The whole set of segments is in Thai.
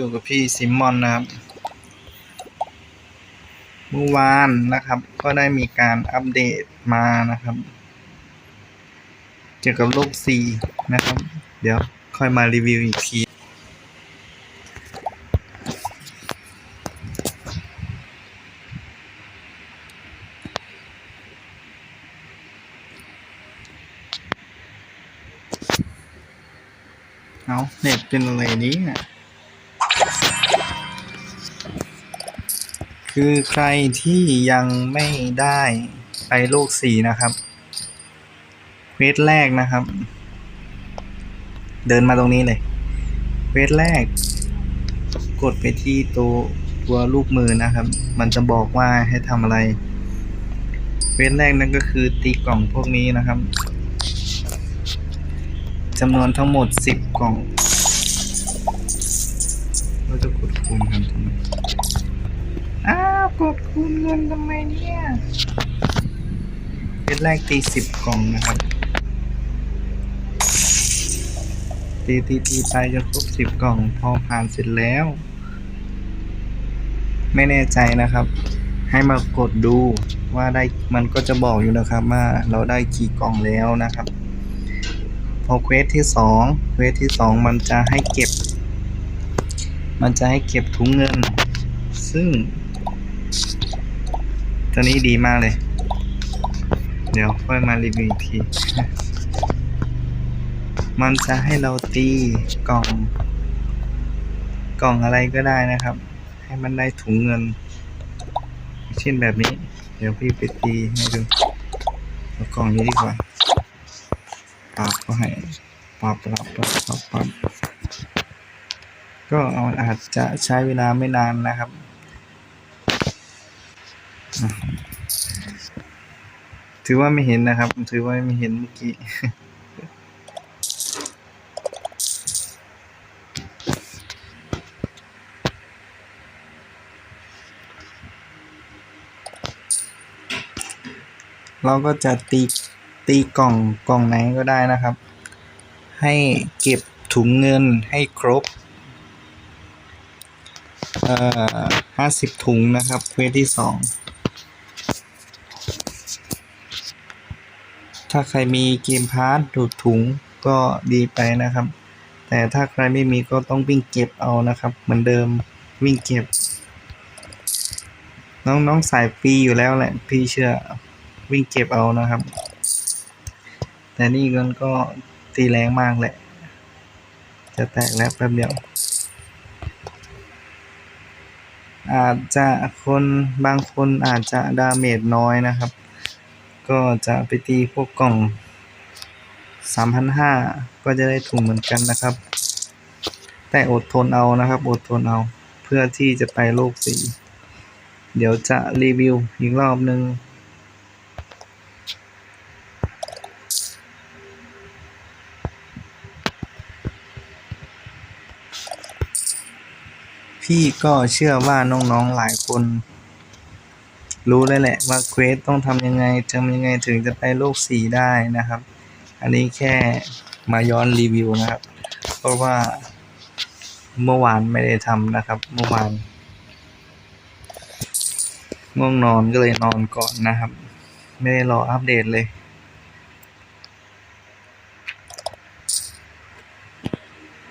อยู่กับพี่ซิมมอนนะครับ เมื่อวานนะครับ ก็ได้มีการอัปเดตมานะครับ เกี่ยวกับโลก C นะครับ เดี๋ยวค่อยมารีวิวอีกทีเอาเน็ตเป็นอะไรเนี้ คือใครที่ยังไม่ได้ไปโลกสี่นะครับเควสแรกนะครับ เดินมาตรงนี้เลยเควสแรก กดไปที่ตัวตัวลูกมือนะครับ มันจะบอกว่าให้ทำอะไรเควสแรกนั่นก็คือตีกล่องพวกนี้นะครับจำนวนทั้งหมดสิบกล่องเราจะกดคูณกันทำไม อ้าวกดคูณเงินทำไมเนี่ยเป็นแรกตีสิบกล่องนะครับ ตีตีตีไปจนครบสิบกล่อง พอผ่านเสร็จแล้ว ไม่แน่ใจนะครับ ให้มากดดูว่าได้มันก็จะบอกอยู่นะครับว่าเราได้กี่กล่องแล้วนะครับ พอเควสที่สองเควสที่สองมันจะให้เก็บ มันจะให้เก็บถุงเงิน ซึ่ง ตัวนี้ดีมากเลย เดี๋ยวค่อยมารีวิวอีกที มันจะให้เราตีกล่อง กล่องอะไรก็ได้นะครับ ให้มันได้ถุงเงิน เช่นแบบนี้ เดี๋ยวพี่ไปตีให้ดูเอากล่องนี้ดีกว่าปรับก็ให้ปรับปรับปรับปรับปรับก็อาจจะใช้เวลาไม่นานนะครับ ถือว่าไม่เห็นนะครับ ถือว่าไม่เห็นเมื่อกี้ เราก็จะตีตีกล่องกล่องไหนก็ได้นะครับ ให้เก็บถุงเงินให้ครบห้าสิบถุงนะครับเควสที่สอง ถ้าใครมีเกมพาร์ทดูดถุงก็ดีไปนะครับ แต่ถ้าใครไม่มีก็ต้องวิ่งเก็บเอานะครับ เหมือนเดิมวิ่งเก็บ น้องน้องสายปีอยู่แล้วแหละพี่เชื่อวิ่งเก็บเอานะครับ แต่นี่มันก็ตีแรงมากแหละ จะแตกแล้วแป๊บเดียว อาจจะคนบางคนอาจจะดาเมจน้อยนะครับ ก็จะไปตีพวกกล่อง 3,500 ก็จะได้ถุงเหมือนกันนะครับ แต่อดทนเอานะครับ อดทนเอา เพื่อที่จะไปโลกสี เดี๋ยวจะรีวิวอีกรอบนึงพี่ก็เชื่อว่าน้องๆหลายคน รู้แล้วแหละว่าเควสต้องทำยังไงทำยังไงถึงจะไปโลกสีได้นะครับ อันนี้แค่มาย้อนรีวิวนะครับ เพราะว่าเมื่อวานไม่ได้ทำนะครับ เมื่อวานง่วงนอนก็เลยนอนก่อนนะครับ ไม่ได้รออัปเดตเลย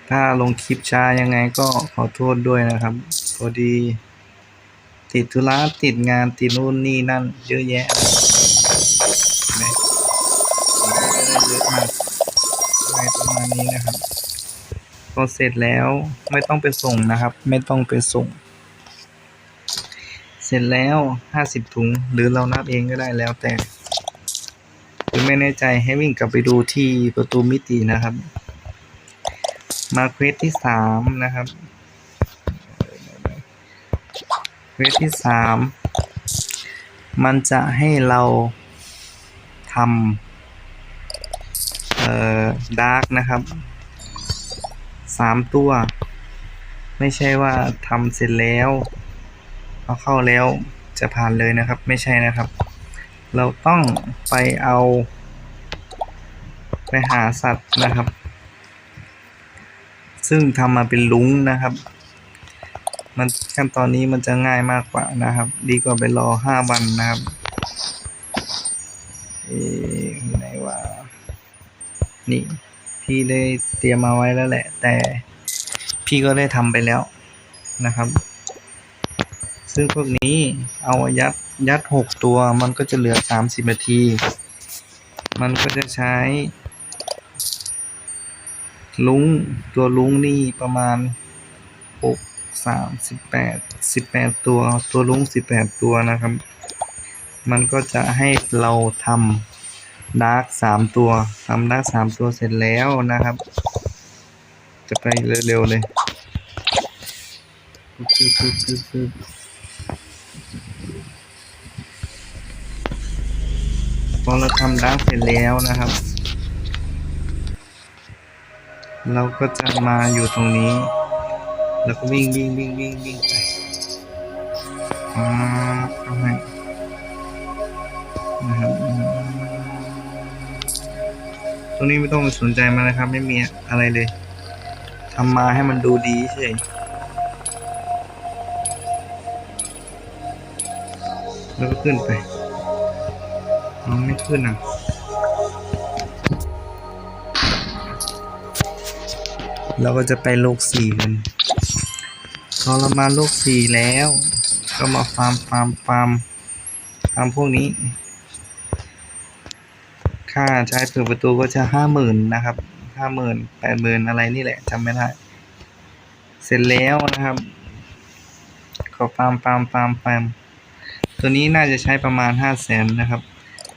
ถ้าลงคลิปช้ายังไงก็ขอโทษด้วยนะครับ พอดี ติดธุระติดงานติดนู่นนี่นั่น เยอะแยะเห็นไหมเยอะมากอะไรประมาณนี้นะครับพอเสร็จแล้วไม่ต้องไปส่งนะครับ ไม่ต้องไปส่ง เสร็จแล้วห้าสิบถุง หรือเรานับเองก็ได้แล้วแต่หรือไม่แน่ใจให้วิ่งกลับไปดูที่ประตูมิตินะครับ มาเควสที่สามนะครับ เวสที่สามมันจะให้เราทำเอ่อดาร์กนะครับสามตัว ไม่ใช่ว่าทำเสร็จแล้วเอาเข้าแล้วจะผ่านเลยนะครับ ไม่ใช่นะครับ เราต้องไปเอา ไปหาสัตว์นะครับ ซึ่งทำมาเป็นลุงนะครับ มันขั้นตอนนี้มันจะง่ายมากกว่านะครับ ดีกว่าไปรอห้าวันนะครับเอ๊ะไหนว่า นี่ พี่ได้เตรียมมาไว้แล้วแหละ แต่พี่ก็ได้ทำไปแล้วนะครับ ซึ่งพวกนี้เอายัดยัดหกตัวมันก็จะเหลือสามสิบนาที มันก็จะใช้ ลุงตัวลุงนี่ประมาณหก สามสิบแปดสิบแปดตัวตัวลุงสิบแปดตัวนะครับ มันก็จะให้เราทำดาร์กสามตัวทำดาร์กสามตัวเสร็จแล้วนะครับ จะไปเร็วๆเลยพอเราทำดาร์กเสร็จแล้วนะครับ เราก็จะมาอยู่ตรงนี้ แล้วก็วิ่งวิ่งวิ่งวิ่งวิ่งไปอ่าทำให้นะครับตรงนี้ไม่ต้องไปสนใจมันนะครับ ไม่มีอะไรเลยทำมาให้มันดูดีเฉยแล้วก็ขึ้นไปน้อไม่ขึ้นอะเราก็จะไปโลกสี่กัน อเรามาโลกสี่แล้ว ก็มาฟาร์มฟาร์มฟาร์มฟาร์มพวกนี้ ค่าใช้เปิดประตูก็จะห้าหมื่นนะครับห้าหมื่นแปดหมื่นอะไรนี่แหละจำไม่ได้ เสร็จแล้วนะครับก็ฟาร์มฟาร์มฟาร์มฟาร์มตัวนี้น่าจะใช้ประมาณห้าแสนนะครับ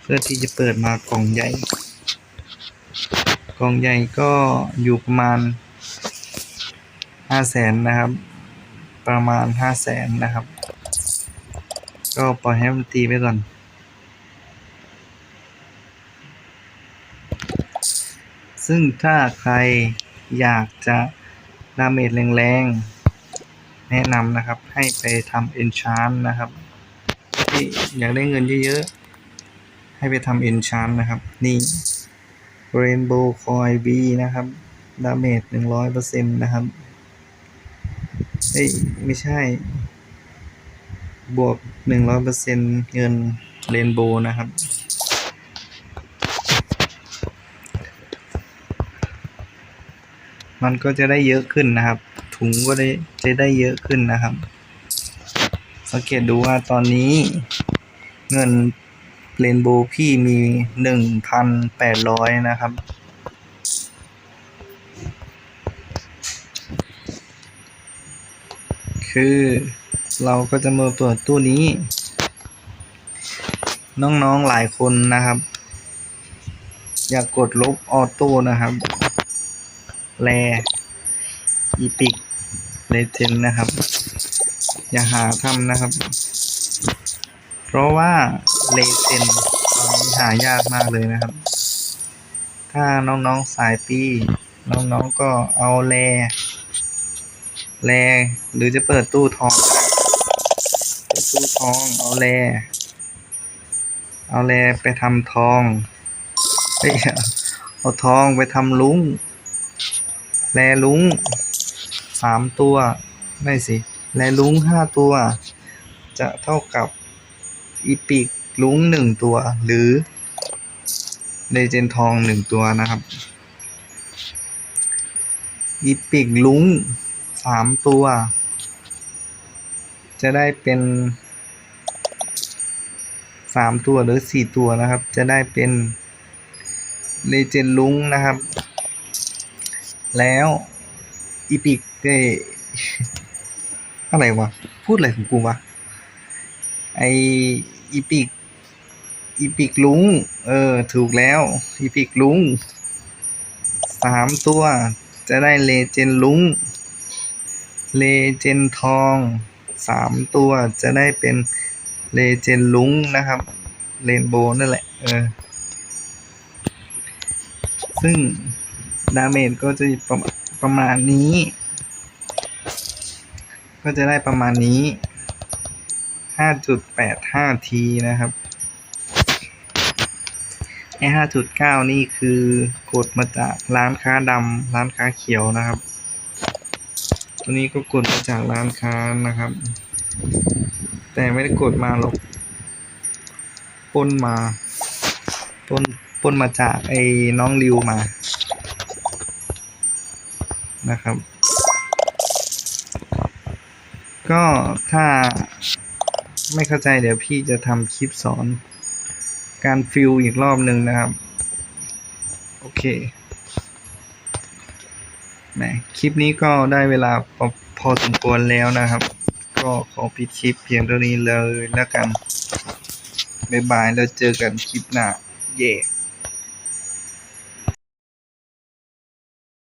เพื่อที่จะเปิดมากล่องใหญ่ กล่องใหญ่ก็อยู่ประมาณห้าแสนนะครับ ประมาณห้าแสนนะครับ ก็ปล่อยให้มันตีไปก่อน ซึ่งถ้าใครอยากจะดาเมจแรงๆ แนะนำนะครับให้ไปทำเอนชานนะครับ ที่อยากได้เงินเยอะๆ ให้ไปทำเอนชานนะครับ นี่ Rainbow Coin B นะครับดาเมจหนึ่งร้อยเปอร์เซ็นต์นะครับ เอ้ยไม่ใช่ บวกหนึ่งร้อยเปอร์เซ็นเงินเรนโบว์นะครับ มันก็จะได้เยอะขึ้นนะครับ ถุงก็ได้จะได้เยอะขึ้นนะครับ สังเกตดูว่าตอนนี้เงินเรนโบว์พี่มีหนึ่งพันแปดร้อยนะครับ คือ เราก็จะมาเปิดตู้นี้ น้องๆหลายคนนะครับ อยากกดลบออโต้นะครับแลอีพิกเลเจนนะครับ อย่าหาทำนะครับ เพราะว่าเลเจนตอนนี้หายากมากเลยนะครับ ถ้าน้องๆสายปี น้องๆก็เอาแล แลหรือจะเปิดตู้ทองเปิดตู้ทอง เอาแลเอาแลไปทำทองเฮ้ยเอาทองไปทำลุงแลลุงสามตัว ไม่สิแลลุงห้าตัว จะเท่ากับอีปิกลุงหนึ่งตัว หรือเลเจนทองหนึ่งตัวนะครับอีปิกลุง สามตัว จะได้เป็นสามตัวหรือสี่ตัวนะครับ จะได้เป็นเลเจนลุงนะครับ แล้วอีพิกได้อะไรวะ พูดอะไรของกูวะ ไออีพิกอีพิกลุง เออ ถูกแล้ว อีพิกลุงสามตัว จะได้เลเจนลุง เลเจนทองสามตัวจะได้เป็นเลเจนลุงนะครับเรนโบว์นั่นแหละเออซึ่งดาเมจก็จะประมาณประมาณนี้ ก็จะได้ประมาณนี้ห้าจุดแปดห้าทีนะครับไอ้ห้าจุดเก้านี่คือกดมาจากร้านค้าดำร้านค้าเขียวนะครับ ตัวนี้ก็กดมาจากร้านค้านะครับ แต่ไม่ได้กดมาหรอกป้นมาป้นป้นมาจากไอ้น้องริวมา นะครับ ก็ถ้าไม่เข้าใจเดี๋ยวพี่จะทำคลิปสอนการฟิลอีกรอบหนึ่งนะครับ โอเค แหมคลิปนี้ก็ได้เวลาพอพอสมควรแล้วนะครับ ก็ขอปิดคลิปเพียงเท่านี้เลยแล้วกันบ๊ายบายแล้วเจอกันคลิปหน้า เย่